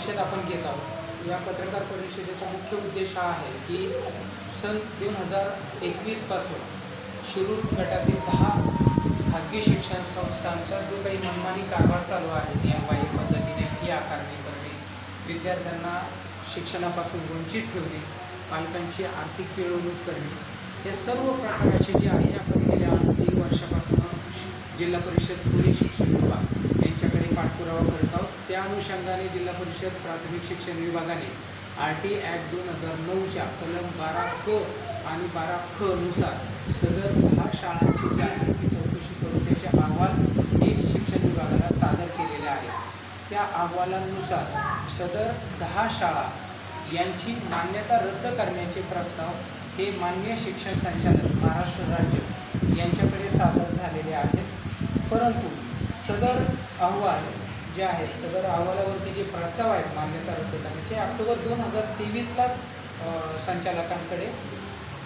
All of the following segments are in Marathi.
परिषद आपण घेत आहोत. या पत्रकार परिषदेचा मुख्य उद्देश हा आहे की सन दोन हजार एकवीसपासून शिरूर गटातील दहा खाजगी शिक्षण संस्थांचा जो काही मनमानी कारभार चालू आहे नियमबाह्य पद्धतीने फी आकारणी करणे विद्यार्थ्यांना शिक्षणापासून वंचित ठेवणे पालकांची आर्थिक पिळवणूक करणे हे सर्व प्रकारचे जे आहे आपण गेल्या तीन वर्षापासून शि- जिल्हा परिषद पुणे शिक्षण विभाग यांच्याकडे पाठपुरावा करत आहोत त्या अनुषंगाने जिल्हा परिषद प्राथमिक शिक्षण विभागाने आर टी ॲक्ट दोन हजार नऊच्या कलम बारा क आणि बारा ख नुसार सदर दहा शाळांची जी चौकशी करून त्याचे अहवाल हे शिक्षण विभागाला सादर केलेले आहे त्या अहवालानुसार सदर दहा शाळा यांची मान्यता रद्द करण्याचे प्रस्ताव हे मान्य शिक्षण संचालक महाराष्ट्र राज्य यांच्याकडे सादर झालेले आहेत. परंतु सदर अहवाल जे आहेत सदर अहवालावरती जे प्रस्ताव आहेत मान्यता रद्द करण्याचे ऑक्टोबर दोन हजार तेवीसलाच संचालकांकडे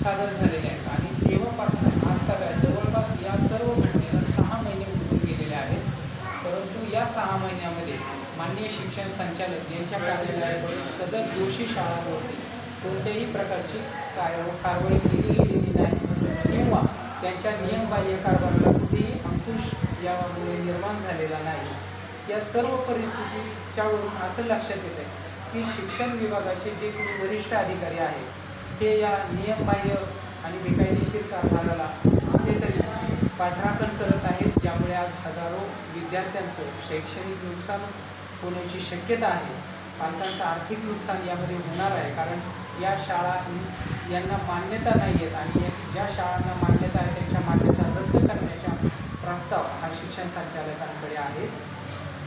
सादर झालेले आहेत. आणि तेव्हापासून आज का जवळपास या सर्व घटनेला सहा महिने उठून गेलेले आहेत. परंतु या सहा महिन्यामध्ये माननीय शिक्षण संचालक यांच्या कार्यालयाकडून सदर दोषी शाळांवरती कोणत्याही प्रकारची काय कारवाई केली गेलेली नाही. किंवा त्यांच्या नियमबाह्य कारभाराला कुठेही अंकुश यामुळे निर्माण झालेला नाही. या सर्व परिस्थितीच्यावरून असं लक्षात येतं आहे की शिक्षण विभागाचे जे कोणी वरिष्ठ अधिकारी आहेत ते या नियमबाह्य आणि बेकायदेशीर कारभाराला कुठेतरी पाठराखण करत आहेत ज्यामुळे आज हजारो विद्यार्थ्यांचं शैक्षणिक नुकसान होण्याची शक्यता आहे. पालकांचं आर्थिक नुकसान यामध्ये होणार आहे कारण या शाळा यांना मान्यता नाही आहेत आणि या ज्या शाळांना मान्यता आहे त्यांच्या मान्यता रद्द करण्याचा प्रस्ताव हा शिक्षण संचालकांकडे आहे.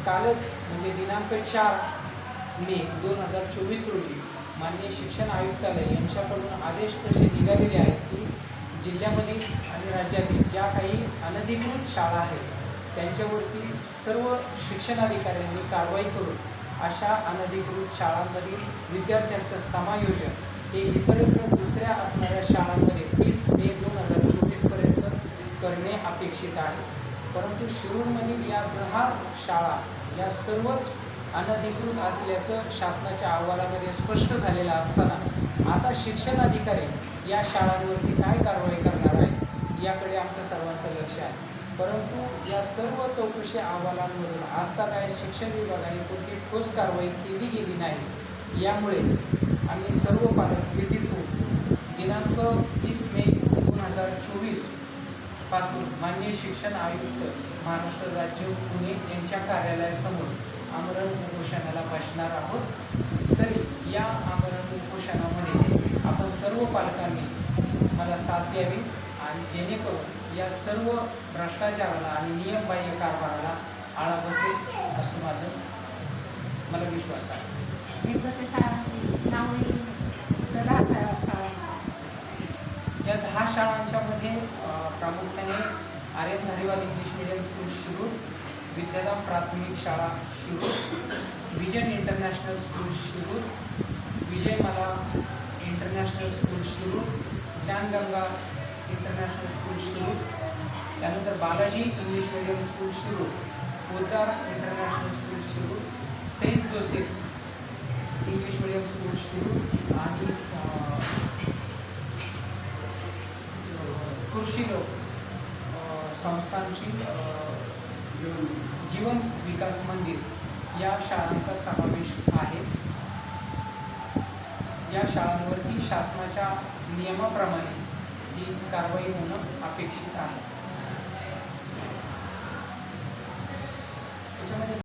कालच म्हणजे दिनांक चार मे दोन हजार चोवीस रोजी माननीय शिक्षण आयुक्तालय यांच्याकडून आदेश तसे निघालेले आहेत की जिल्ह्यामध्ये आणि राज्यातील ज्या काही अनधिकृत शाळा आहेत त्यांच्यावरती सर्व शिक्षणाधिकाऱ्यांनी कारवाई करून अशा अनधिकृत शाळांमधील विद्यार्थ्यांचं समायोजन हे इतरत्र दुसऱ्या असणाऱ्या शाळांमध्ये तीस मे दोन हजार चोवीसपर्यंत करणे अपेक्षित आहे. परंतु शिरूरमधील या दहा शाळा या सर्वच अनधिकृत असल्याचं शासनाच्या अहवालामध्ये स्पष्ट झालेलं असताना आता शिक्षण अधिकारी या शाळांवरती काय कारवाई करणार आहे याकडे आमचं सर्वांचं लक्ष आहे. परंतु या सर्व चौकशी अहवालांमधून आजता काय शिक्षण विभागाने कोणती ठोस कारवाई केली गेली नाही यामुळे आम्ही सर्व पालक व्यतीत होऊन दिनांक वीस मे दोन हजार चोवीस पासून माननीय शिक्षण आयुक्त महाराष्ट्र राज्य पुणे यांच्या कार्यालयासमोर आमरण उपोषणाला बसणार आहोत. तरी या आमरण उपोषणामध्ये आपण सर्व पालकांनी मला साथ द्यावी आणि जेणेकरून या सर्व भ्रष्टाचाराला आणि नियमबाह्य कारभाराला आळा बसेल असं माझं मला विश्वास आहे विविध शाळांची नावे दहा शाळा शाळांची या दहा शाळांच्या मध्ये प्रामुख्याने Arya Dhariwal English medium school Shirur Vidyadham प्राथमिक शाळा Shirur vision international school Shirur Vijaymala international school Shirur Dnyanganga international school Shirur त्यानंतर Balaji English medium school Shirur Podar international school Shirur Saint Joseph English medium school Shirur आणि अ, कृषी संस्थांची जीवन विकास मंदिर या शाळांचा समावेश आहे. या शाळांवरती शासनाच्या नियमाप्रमाणे ही कारवाई होणं अपेक्षित आहे. त्याच्यामध्ये